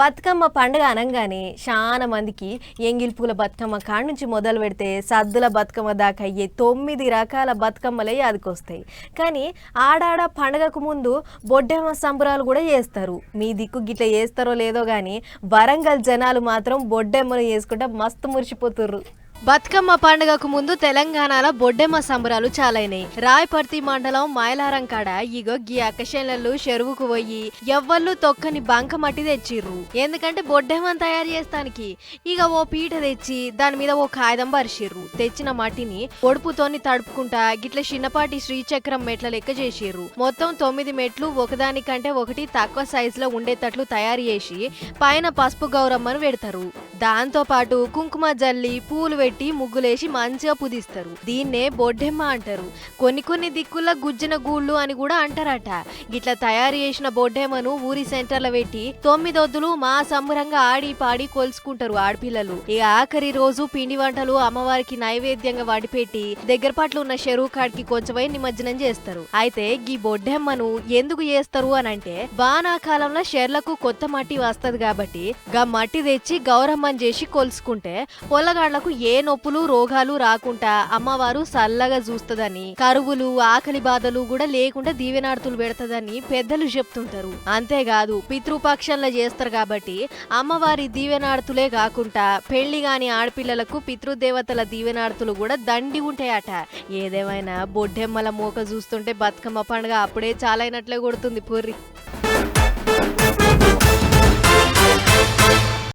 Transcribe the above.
బతుకమ్మ పండుగ అనగానే చాలా మందికి ఎంగిల్ పూల బతుకమ్మ కాడ నుంచి మొదలు పెడితే సద్దుల బతుకమ్మ దాకా అయ్యే తొమ్మిది రకాల బతుకమ్మలే అదికొస్తాయి. కానీ ఆడాడ పండగకు ముందు బొడ్డెమ్మ సంబరాలు కూడా చేస్తారు. మీ దిక్కు గిట్ల చేస్తారో లేదో కానీ వరంగల్ జనాలు మాత్రం బొడ్డెమ్మను చేసుకుంటే మస్తు మురిసిపోతుర్రు. బతుకమ్మ పండుగకు ముందు తెలంగాణలో బొడ్డెమ్మ సంబరాలు చాలైనాయి. రాయపర్తి మండలం మైలారం కాడ ఇగో గీ అక్కశేలలు చెరువుకు పోయి ఎవ్వళ్ళు తొక్కని బంక మట్టి తెచ్చిర్రు. ఎందుకంటే బొడ్డెమ్మని తయారు చేస్తానికి ఇక ఓ పీట తెచ్చి దాని మీద ఓ కాగితం పరిచిర్రు తెచ్చిన మట్టిని ఒడుపుతోని తడుపుకుంటా గిట్ల చిన్నపాటి శ్రీచక్రం మెట్ల లెక్క చేసిర్రు మొత్తం తొమ్మిది మెట్లు ఒకదానికంటే ఒకటి తక్కువ సైజులో ఉండేటట్లు తయారు చేసి పైన పసుపు గౌరమ్మను పెడతారు. దాంతో పాటు కుంకుమ జల్లి పూలు పెట్టి ముగ్గులేసి మంచిగా పుదిస్తారు. దీన్నే బొడ్డెమ్మ అంటారు. కొన్ని కొన్ని దిక్కుల గుజ్జిన గూళ్ళు అని కూడా అంటారట. ఇట్లా తయారు చేసిన బొడ్డెమ్మను ఊరి సెంటర్లో పెట్టి తొమ్మిదొద్దులు మా సంబరంగా ఆడి పాడి కొలుసుకుంటారు ఆడపిల్లలు. ఇక ఆఖరి రోజు పిండి వంటలు అమ్మవారికి నైవేద్యంగా వడిపెట్టి దగ్గర పట్ల ఉన్న చెరువు కాడికి కొంచెమై నిమజ్జనం చేస్తారు. అయితే ఈ బొడ్డెమ్మను ఎందుకు చేస్తారు అని అంటే వానాకాలంలో షెర్లకు కొత్త మట్టి వస్తది కాబట్టి గా మట్టి తెచ్చి గౌరమ్మ గౌరమ్మని చేసి కొలుసుకుంటే పొల్లగాళ్ళకు ఏ నొప్పులు రోగాలు రాకుండా అమ్మవారు చల్లగా చూస్తదని కరువులు ఆకలి బాధలు కూడా లేకుండా దీవెనార్తులు పెడతదని పెద్దలు చెప్తుంటారు. అంతేకాదు పితృపక్షంలో చేస్తారు కాబట్టి అమ్మవారి దీవెనార్తులే కాకుండా పెళ్ళి గాని ఆడపిల్లలకు పితృదేవతల దీవెనార్తులు కూడా దండి ఉంటాయట. ఏదేమైనా బొడ్డెమ్మల మోక చూస్తుంటే బతుకమ్మ పండుగ అప్పుడే చాలైనట్లే కొడుతుంది పూర్రి.